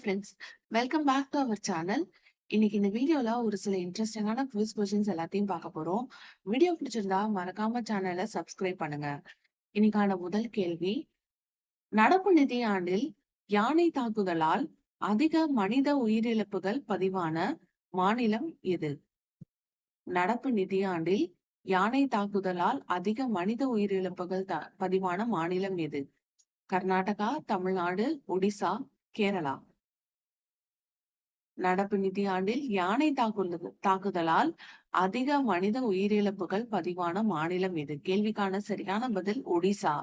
Friends welcome back to our channel இன்னைக்கு இந்த வீடியோல ஒரு சில இன்ட்ரெஸ்டிங்கான குவிஸ் கொஸ்டின்ஸ் எல்லாத்தையும் பார்க்க போறோம். வீடியோ பிடிச்சிருந்தா மறக்காம சேனலை சப்ஸ்கிரைப் பண்ணுங்க. இன்னைக்கான முதல் கேள்வி நடப்பு நிதியாண்டில் யானை தாக்குதலால் அதிக மனித உயிரிழப்புகள் பதிவான மாநிலம் எது? நடப்பு நிதியாண்டில் யானை தாக்குதலால் அதிக மனித உயிரிழப்புகள் பதிவான மாநிலம் எது? கர்நாடகா தமிழ்நாடு ஒடிசா கேரளா. நடப்பு நிதியாண்டில் யானை தாக்குதல் தாக்குதலால் அதிக மனித உயிரிழப்புகள் பதிவான மாநிலம் எது கேள்விக்கான சரியான பதில் ஒடிசா.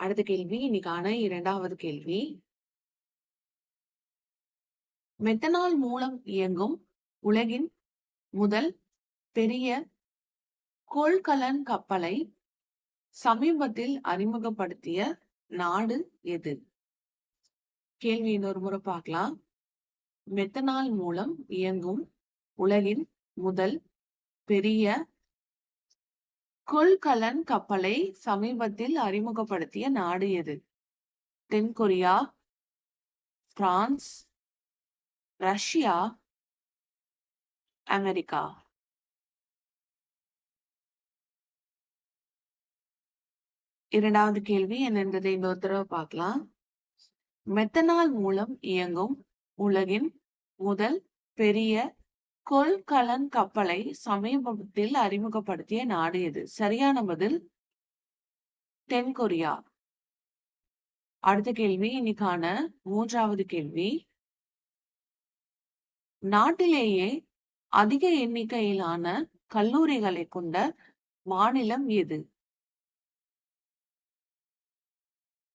அடுத்த கேள்வி இன்னைக்கான இரண்டாவது கேள்வி. மெத்தனால் மூலம் இயங்கும் உலகின் முதல் பெரிய கொள்கலன் கப்பலை சமீபத்தில் அறிமுகப்படுத்திய நாடு எது? கேள்வி இன்னொரு முறை பார்க்கலாம். மெத்தனால் மூலம் இயங்கும் உலகின் முதல் பெரிய கொள்கலன் கப்பலை சமீபத்தில் அறிமுகப்படுத்திய நாடு எது? தென் கொரியா பிரான்ஸ் ரஷ்யா அமெரிக்கா. இரண்டாவது கேள்வி என்னன்றதை இன்னொரு தடவை பார்க்கலாம். மெத்தனால் மூலம் இயங்கும் உலகின் முதல் பெரிய கொள்கலன் கப்பலை சமீபத்தில் அறிமுகப்படுத்திய நாடு எது? சரியான பதில் தென் கொரியா அடுத்த கேள்வி இன்னைக்கான மூன்றாவது கேள்வி. நாட்டிலேயே அதிக எண்ணிக்கையிலான கல்லூரிகளை கொண்ட மாநிலம் எது?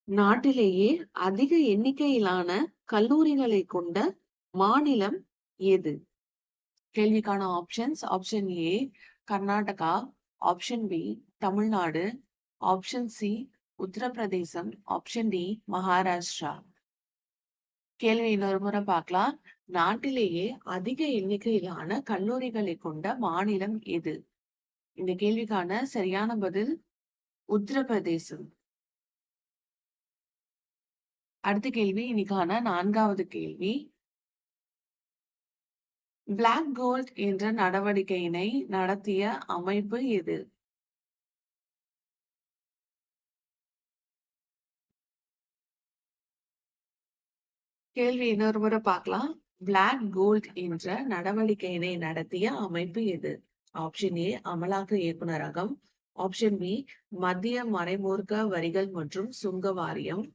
நாட்டிலேயே அதிக எண்ணிக்கையிலான கல்லூரிகளை கொண்ட மாநிலம் எது? கேள்விக்கான options option A Karnataka option B Tamil Nadu option C Uttar Pradesh option D Maharashtra. கேள்வி இன்னொரு முறை பார்க்கலாம். நாட்டிலேயே அதிக எண்ணிக்கையிலான கல்லூரிகளை கொண்ட மாநிலம் எது? இந்த கேள்விக்கான சரியான பதில் உத்தரப்பிரதேசம். அடுத்த கேள்வி இன்னைக்கான நான்காவது கேள்வி. பிளாக் கோல்ட் என்ற நடவடிக்கையினை நடத்திய அமைப்பு எது? கேள்வி இன்னொரு முறை பார்க்கலாம். பிளாக் கோல்ட் என்ற நடவடிக்கையினை நடத்திய அமைப்பு எது? ஆப்ஷன் ஏ அமலாக்க இயக்குநரகம். ஆப்ஷன் பி மத்திய மறைமுக வரிகள் மற்றும் சுங்க வாரியம்.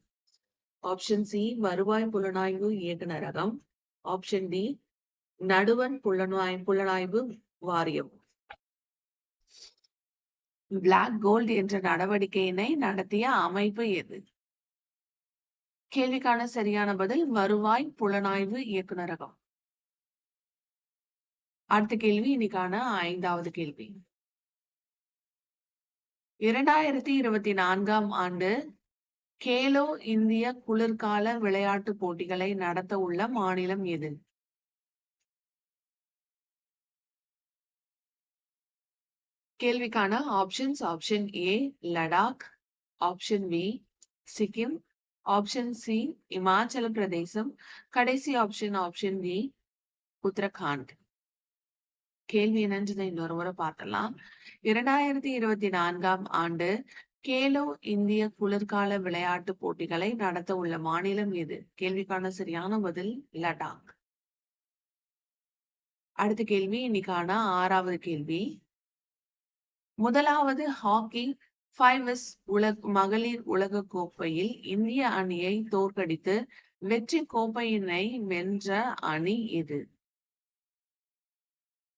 ஆப்ஷன் சி வருவாய் புலனாய்வு இயக்குநரகம். ஆப்ஷன் டி நடுவன் புலனாய் புலனாய்வு வாரியம். பிளாக் கோல்டு என்ற நடவடிக்கையினை நடத்திய அமைப்பு எது? கேள்விக்கான சரியான பதில் வருவாய் புலனாய்வு இயக்குநரகம். அடுத்த கேள்வி இன்னைக்கான ஐந்தாவது கேள்வி. இரண்டாயிரத்தி இருபத்தி நான்காம் ஆண்டு கேலோ இந்திய குளிர்கால விளையாட்டுப் போட்டிகளை நடத்த உள்ள மாநிலம் எது? கேள்விக்கான options option A Ladakh option B Sikkim option C Himachal Pradesh கடைசி ஆப்ஷன் ஆப்ஷன் டி உத்தரகாண்ட். கேள்வி என்னன்றதை இன்னொரு முறை பார்க்கலாம். இரண்டாயிரத்தி இருபத்தி நான்காம் ஆண்டு கேலோ இந்திய குளிர்கால விளையாட்டு போட்டிகளை நடத்த உள்ள மாநிலம் எது? கேள்விக்கான சரியான பதில் லடாக். அடுத்த கேள்வி இன்னைக்கான ஆறாவது கேள்வி. முதலாவது ஹாக்கி ஃபைவஸ் உலக மகளிர் உலக கோப்பையில் இந்திய அணியை தோற்கடித்து வெற்றி கோப்பையினை வென்ற அணி இது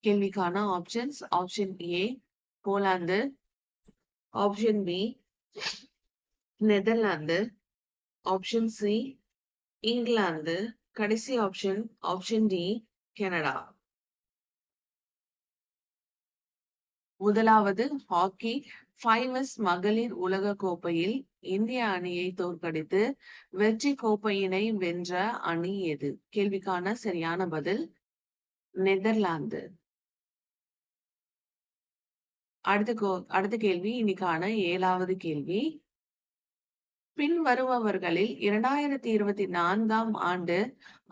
கேள்விக்கான options option A Poland option B Netherlands option C England கடைசி ஆப்ஷன் ஆப்ஷன் டி கனடா முதலாவது ஹாக்கி ஃபைவ் மகளிர் உலக கோப்பையில் இந்திய அணியை தோற்கடித்து வெற்றி கோப்பையினை வென்ற அணி எது? கேள்விக்கான சரியான பதில் நெதர்லாந்து அடுத்த கோ அடுத்த கேள்வி இன்னைக்கான ஏழாவது கேள்வி. பின்வருபவர்களில் 2024ஆம் ஆண்டு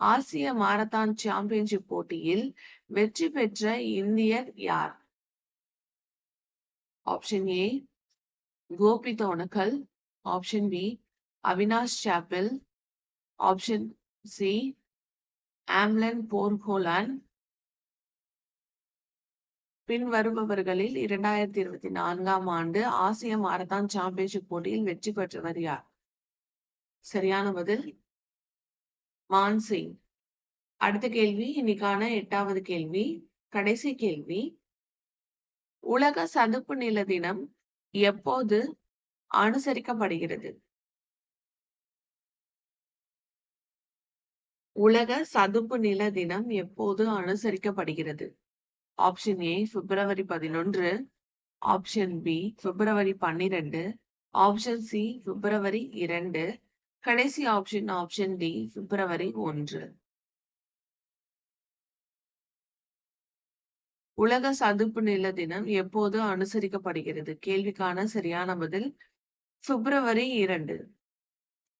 ஆசிய மாரத்தான் சாம்பியன்ஷிப் போட்டியில் வெற்றி பெற்ற இந்தியர் யார்? Option A Gopi Thonakal option B Avinash Sable option C Amlan Borgohain. பின்வருபவர்களில் 2024ஆம் ஆண்டு ஆசிய மாரத்தான் சாம்பியன்ஷிப் போட்டியில் வெற்றி பெற்றவர் யார்? சரியான பதில் மான்சிங் அடுத்த கேள்வி இன்னைக்கான எட்டாவது கேள்வி கடைசி கேள்வி உலக சதுப்பு நில தினம் எப்போது அனுசரிக்கப்படுகிறது? உலக சதுப்பு நில தினம் எப்போது அனுசரிக்கப்படுகிறது? ஆப்ஷன் ஏ பிப்ரவரி பதினொன்று. ஆப்ஷன் பி பிப்ரவரி பன்னிரண்டு. ஆப்ஷன் சி பிப்ரவரி இரண்டு. கடைசி ஆப்ஷன் ஆப்ஷன் டி பிப்ரவரி ஒன்று. உலக சதுப்பு நில தினம் எப்போது அனுசரிக்கப்படுகிறது? கேள்விக்கான சரியான பதில் பிப்ரவரி இரண்டு.